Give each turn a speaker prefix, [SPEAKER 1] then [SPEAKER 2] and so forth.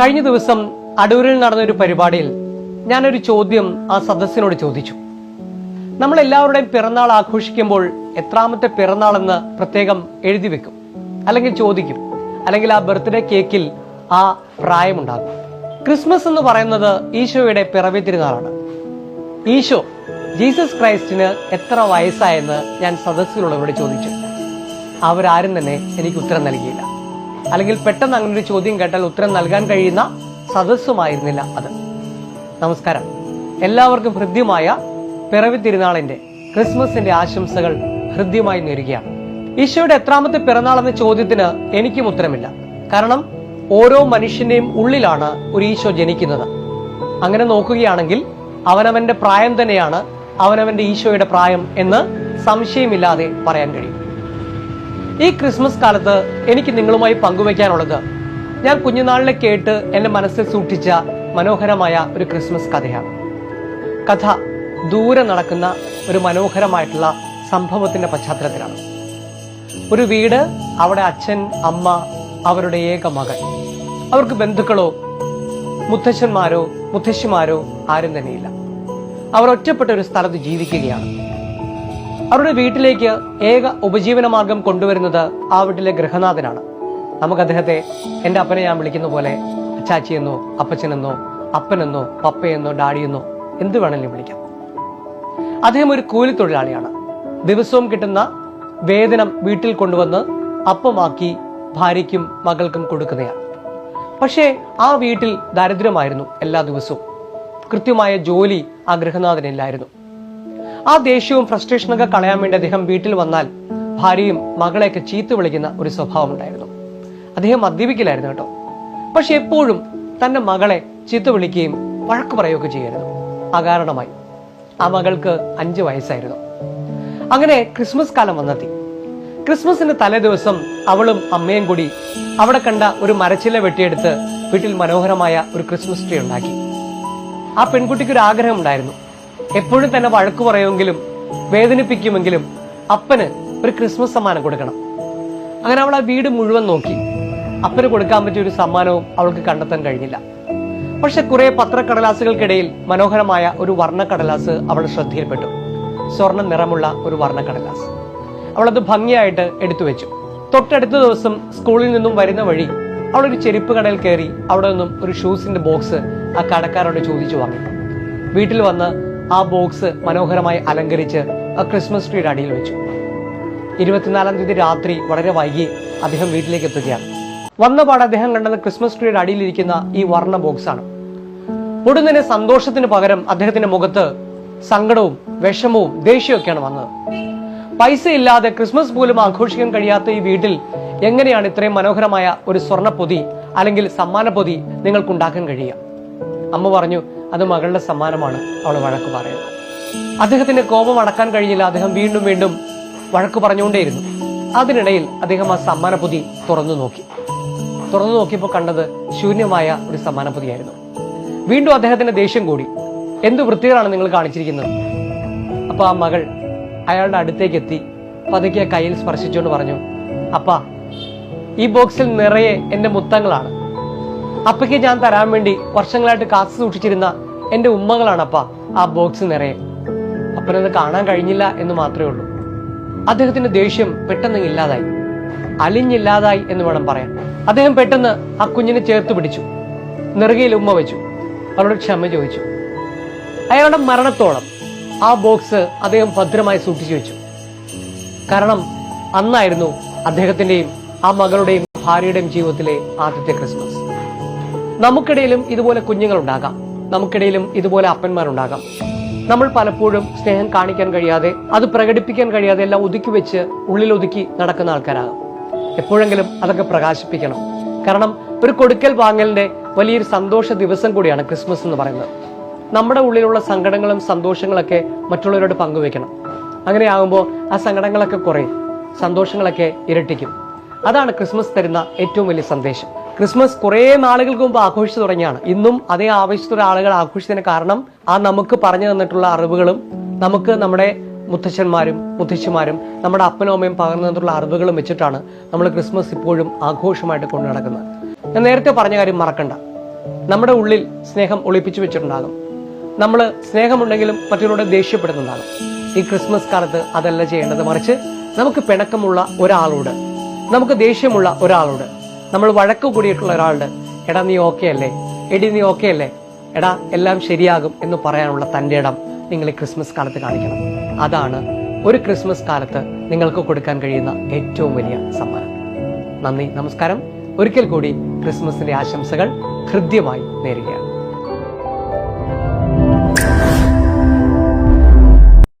[SPEAKER 1] കഴിഞ്ഞ ദിവസം അടൂരിൽ നടന്ന ഒരു പരിപാടിയിൽ ഞാനൊരു ചോദ്യം ആ സദസ്സിനോട് ചോദിച്ചു. നമ്മൾ എല്ലാവരുടെയും പിറന്നാൾ ആഘോഷിക്കുമ്പോൾ എത്രാമത്തെ പിറന്നാളെന്ന് പ്രത്യേകം എഴുതി വെക്കും. അല്ലെങ്കിൽ ചോദിക്കും. അല്ലെങ്കിൽ ആ ബർത്ത്ഡേ കേക്കിൽ ആ പ്രായമുണ്ടാകും ക്രിസ്മസ് എന്ന് പറയുന്നത് ഈശോയുടെ പിറവി തിരുനാളാണ്. ഈശോ ജീസസ് ക്രൈസ്റ്റിന് എത്ര വയസ്സായെന്ന് ഞാൻ സദസ്സിലുള്ളവരോട് ചോദിച്ചു. അവരാരും തന്നെ എനിക്ക് ഉത്തരം നൽകിയില്ല. അല്ലെങ്കിൽ പെട്ടെന്ന് അങ്ങനെ ഒരു ചോദ്യം കേട്ടാൽ ഉത്തരം നൽകാൻ കഴിയുന്ന സദസ്സുമായിരുന്നില്ല അത്. നമസ്കാരം. എല്ലാവർക്കും ഹൃദ്യമായ പിറവി തിരുനാളിന്റെ ക്രിസ്മസിന്റെ ആശംസകൾ ഹൃദ്യമായി നേരുകയാണ്. ഈശോയുടെ എത്രാമത്തെ പിറന്നാൾ എന്ന ചോദ്യത്തിന് എനിക്കും ഉത്തരമില്ല. കാരണം ഓരോ മനുഷ്യന്റെയും ഉള്ളിലാണ് ഒരു ഈശോ ജനിക്കുന്നത്. അങ്ങനെ നോക്കുകയാണെങ്കിൽ അവനവന്റെ പ്രായം തന്നെയാണ് അവനവന്റെ ഈശോയുടെ പ്രായം എന്ന് സംശയമില്ലാതെ പറയാൻ കഴിയും. ഈ ക്രിസ്മസ് കാലത്ത് എനിക്ക് നിങ്ങളുമായി പങ്കുവയ്ക്കാനുള്ളത് ഞാൻ കുഞ്ഞുനാളിലെ കേട്ട് എന്റെ മനസ്സിൽ സൂക്ഷിച്ച മനോഹരമായ ഒരു ക്രിസ്മസ് കഥയാണ്. കഥ ദൂരെ നടക്കുന്ന ഒരു മനോഹരമായിട്ടുള്ള സംഭവത്തിന്റെ പശ്ചാത്തലത്തിലാണ്. ഒരു വീട് അവിടെ അച്ഛൻ അമ്മ അവരുടെ ഏക മകൻ. അവർക്ക് ബന്ധുക്കളോ മുത്തശ്ശന്മാരോ മുത്തശ്ശിമാരോ ആരും തന്നെയില്ല. അവർ ഒറ്റപ്പെട്ട ഒരു സ്ഥലത്ത് ജീവിക്കുകയാണ്. അവരുടെ വീട്ടിലേക്ക് ഏക ഉപജീവന മാർഗം കൊണ്ടുവരുന്നത് ആ വീട്ടിലെ ഗൃഹനാഥനാണ്. നമുക്ക് അദ്ദേഹത്തെ എന്റെ അപ്പനെ ഞാൻ വിളിക്കുന്ന പോലെ അച്ചാച്ചിയെന്നോ അപ്പച്ചനെന്നോ അപ്പനെന്നോ പപ്പയെന്നോ ഡാഡിയെന്നോ എന്ത് വേണമെങ്കിലും വിളിക്കാം. അദ്ദേഹം ഒരു കൂലിത്തൊഴിലാളിയാണ് ദിവസവും കിട്ടുന്ന വേതനം വീട്ടിൽ കൊണ്ടുവന്ന് അപ്പമാക്കി ഭാര്യയ്ക്കും മകൾക്കും കൊടുക്കുന്നതാണ് പക്ഷേ ആ വീട്ടിൽ ദാരിദ്ര്യമായിരുന്നു എല്ലാ ദിവസവും. കൃത്യമായ ജോലി ആ ഗൃഹനാഥനില്ലായിരുന്നു. ആ ദേഷ്യവും ഫ്രസ്ട്രേഷനൊക്കെ കളയാൻ വേണ്ടി അദ്ദേഹം വീട്ടിൽ വന്നാൽ ഭാര്യയും മകളെയൊക്കെ ചീത്ത വിളിക്കുന്ന ഒരു സ്വഭാവം ഉണ്ടായിരുന്നു. അദ്ദേഹം മദ്യപിക്കില്ലായിരുന്നു കേട്ടോ. പക്ഷെ എപ്പോഴും തന്റെ മകളെ ചീത്ത വിളിക്കുകയും വഴക്ക് പറയുകയൊക്കെ ചെയ്യായിരുന്നു. അകാരണമായി. ആ മകൾക്ക് അഞ്ച് വയസ്സായിരുന്നു. അങ്ങനെ ക്രിസ്മസ് കാലം വന്നെത്തി. ക്രിസ്മസിന്റെ തലേ ദിവസം അവളും അമ്മയും കൂടി അവിടെ കണ്ട ഒരു മരച്ചില വെട്ടിയെടുത്ത് വീട്ടിൽ മനോഹരമായ ഒരു ക്രിസ്മസ് ട്രീ ഉണ്ടാക്കി. ആ പെൺകുട്ടിക്ക് ഒരു ആഗ്രഹം ഉണ്ടായിരുന്നു. എപ്പോഴും തന്നെ വഴക്കു പറയുമെങ്കിലും വേദനിപ്പിക്കുമെങ്കിലും അപ്പന് ഒരു ക്രിസ്മസ് സമ്മാനം കൊടുക്കണം. അങ്ങനെ അവൾ ആ വീട് മുഴുവൻ നോക്കി. അപ്പന് കൊടുക്കാൻ പറ്റിയ ഒരു സമ്മാനവും അവൾക്ക് കണ്ടെത്താൻ കഴിഞ്ഞില്ല. പക്ഷെ കുറെ പത്രക്കടലാസുകൾക്കിടയിൽ മനോഹരമായ ഒരു വർണക്കടലാസ് അവളുടെ ശ്രദ്ധയിൽപ്പെട്ടു. സ്വർണ നിറമുള്ള ഒരു വർണക്കടലാസ്. അവളത് ഭംഗിയായിട്ട് എടുത്തു വെച്ചു. തൊട്ടടുത്ത ദിവസം സ്കൂളിൽ നിന്നും വരുന്ന വഴി അവളൊരു ചെരുപ്പ് കടയിൽ കയറി അവിടെ നിന്നും ഒരു ഷൂസിന്റെ ബോക്സ് ആ കടക്കാരോട് ചോദിച്ചു വാങ്ങി. വീട്ടിൽ വന്ന് ആ ബോക്സ് മനോഹരമായി അലങ്കരിച്ച് ആ ക്രിസ്മസ് ട്രീയുടെ അടിയിൽ വെച്ചു. ഇരുപത്തിനാലാം തീയതി രാത്രി വളരെ വൈകി അദ്ദേഹം വീട്ടിലേക്ക് എത്തുകയാണ്. വന്ന പാട് അദ്ദേഹം കണ്ടത് ക്രിസ്മസ് ട്രീയുടെ അടിയിലിരിക്കുന്ന ഈ വർണ ബോക്സ് ആണ് ഉടനെ സന്തോഷത്തിന് പകരം അദ്ദേഹത്തിന്റെ മുഖത്ത് സങ്കടവും വിഷമവും ദേഷ്യമൊക്കെയാണ് വന്നത്. പൈസ ഇല്ലാതെ ക്രിസ്മസ് പോലും ആഘോഷിക്കാൻ കഴിയാത്ത ഈ വീട്ടിൽ എങ്ങനെയാണ് ഇത്രയും മനോഹരമായ ഒരു സ്വർണ പൊതി അല്ലെങ്കിൽ സമ്മാന നിങ്ങൾക്ക് ഉണ്ടാക്കാൻ കഴിയുക? അമ്മ പറഞ്ഞു അത് മകളുടെ സമ്മാനമാണ് അവൾ വഴക്ക് പറയുന്നത്. അദ്ദേഹത്തിന്റെ കോപം അടക്കാൻ കഴിഞ്ഞില്ല. അദ്ദേഹം വീണ്ടും വീണ്ടും വഴക്ക് പറഞ്ഞുകൊണ്ടേയിരുന്നു. അതിനിടയിൽ അദ്ദേഹം ആ സമ്മാന പൊതി തുറന്നു നോക്കി. തുറന്നു നോക്കിയപ്പോൾ കണ്ടത് ശൂന്യമായ ഒരു സമ്മാന പൊതിയായിരുന്നു വീണ്ടും അദ്ദേഹത്തിന്റെ ദേഷ്യം കൂടി. എന്ത് വൃത്തികളാണ് നിങ്ങൾ കാണിച്ചിരിക്കുന്നത്? അപ്പൊ ആ മകൾ അയാളുടെ അടുത്തേക്ക് എത്തി പതുക്കെ കയ്യിൽ സ്പർശിച്ചുകൊണ്ട് പറഞ്ഞു അപ്പാ ഈ ബോക്സിൽ നിറയെ എന്റെ മുത്തങ്ങളാണ്. അപ്പയ്ക്ക് ഞാൻ തരാൻ വേണ്ടി വർഷങ്ങളായിട്ട് കാത്തു സൂക്ഷിച്ചിരുന്ന എന്റെ ഉമ്മകളാണ് അപ്പ ആ ബോക്സ് നിറയെ. അപ്പനത് കാണാൻ കഴിഞ്ഞില്ല എന്ന് മാത്രമേ ഉള്ളൂ. അദ്ദേഹത്തിന്റെ ദേഷ്യം പെട്ടെന്ന് ഇല്ലാതായി. അലിഞ്ഞില്ലാതായി എന്ന് വേണം പറയാൻ. അദ്ദേഹം പെട്ടെന്ന് ആ കുഞ്ഞിനെ ചേർത്ത് പിടിച്ചു. നെറുകയിൽ ഉമ്മ വെച്ചു. അവളോട് ക്ഷമ ചോദിച്ചു. അയാളുടെ മരണത്തോളം ആ ബോക്സ് അദ്ദേഹം ഭദ്രമായി സൂക്ഷിച്ചു വെച്ചു. കാരണം അന്നായിരുന്നു അദ്ദേഹത്തിന്റെയും ആ മകളുടെയും ഭാര്യയുടെയും ജീവിതത്തിലെ ആദ്യത്തെ ക്രിസ്മസ്. നമുക്കിടയിലും ഇതുപോലെ കുഞ്ഞുങ്ങളുണ്ടാകാം. നമുക്കിടയിലും ഇതുപോലെ അപ്പന്മാരുണ്ടാകാം. നമ്മൾ പലപ്പോഴും സ്നേഹം കാണിക്കാൻ കഴിയാതെ അത് പ്രകടിപ്പിക്കാൻ കഴിയാതെ എല്ലാം ഒതുക്കി വെച്ച് ഉള്ളിൽ ഒതുക്കി നടക്കുന്ന ആൾക്കാരാകും. എപ്പോഴെങ്കിലും അതൊക്കെ പ്രകാശിപ്പിക്കണം. കാരണം ഒരു കൊടുക്കൽ വാങ്ങലിന്റെ വലിയൊരു സന്തോഷ ദിവസം കൂടിയാണ് ക്രിസ്മസ് എന്ന് പറയുന്നത്. നമ്മുടെ ഉള്ളിലുള്ള സങ്കടങ്ങളും സന്തോഷങ്ങളൊക്കെ മറ്റുള്ളവരോട് പങ്കുവെക്കണം അങ്ങനെയാകുമ്പോൾ ആ സങ്കടങ്ങളൊക്കെ കുറയും സന്തോഷങ്ങളൊക്കെ ഇരട്ടിക്കും. അതാണ് ക്രിസ്മസ് തരുന്ന ഏറ്റവും വലിയ സന്ദേശം. ക്രിസ്മസ് കുറേ നാളുകൾക്ക് മുമ്പ് ആഘോഷിച്ചു തുടങ്ങിയാണ്. ഇന്നും അതേ ആവശ്യത്തോടെ ആളുകൾ ആഘോഷിച്ചതിന് കാരണം ആ നമുക്ക് പറഞ്ഞു തന്നിട്ടുള്ള അറിവുകളും നമുക്ക് നമ്മുടെ മുത്തച്ഛന്മാരും മുത്തശ്ശിമാരും നമ്മുടെ അപ്പനും അമ്മയും പകർന്നു തന്നിട്ടുള്ള അറിവുകളും വെച്ചിട്ടാണ് നമ്മൾ ക്രിസ്മസ് ഇപ്പോഴും ആഘോഷമായിട്ട് കൊണ്ടു നടക്കുന്നത്. ഞാൻ നേരത്തെ പറഞ്ഞ കാര്യം മറക്കണ്ട. നമ്മുടെ ഉള്ളിൽ സ്നേഹം ഒളിപ്പിച്ചു വെച്ചിട്ടുണ്ടാകും. നമ്മൾ സ്നേഹമുണ്ടെങ്കിലും മറ്റുള്ളവരോട് ദേഷ്യപ്പെടുന്നുണ്ടാകും. ഈ ക്രിസ്മസ് കാലത്ത് അതല്ല ചെയ്യേണ്ടത്. മറിച്ച് നമുക്ക് പിണക്കമുള്ള ഒരാളോട് നമുക്ക് ദേഷ്യമുള്ള ഒരാളോട് നമ്മൾ വഴക്ക് കൂടിയിട്ടുള്ള ഒരാളുടെ എടാ നീ ഓക്കെ അല്ലേ? എടി നീ ഓക്കെ അല്ലേ? എടാ എല്ലാം ശരിയാകും എന്ന് പറയാനുള്ള തന്റെ ഇടം നിങ്ങൾ ഈ ക്രിസ്മസ് കാലത്ത് കാണിക്കണം. അതാണ് ഒരു ക്രിസ്മസ് കാലത്ത് നിങ്ങൾക്ക് കൊടുക്കാൻ കഴിയുന്ന ഏറ്റവും വലിയ സമ്മാനം. നന്ദി നമസ്കാരം. ഒരിക്കൽ കൂടി ക്രിസ്മസിന്റെ ആശംസകൾ ഹൃദ്യമായി നേരുകയാണ്.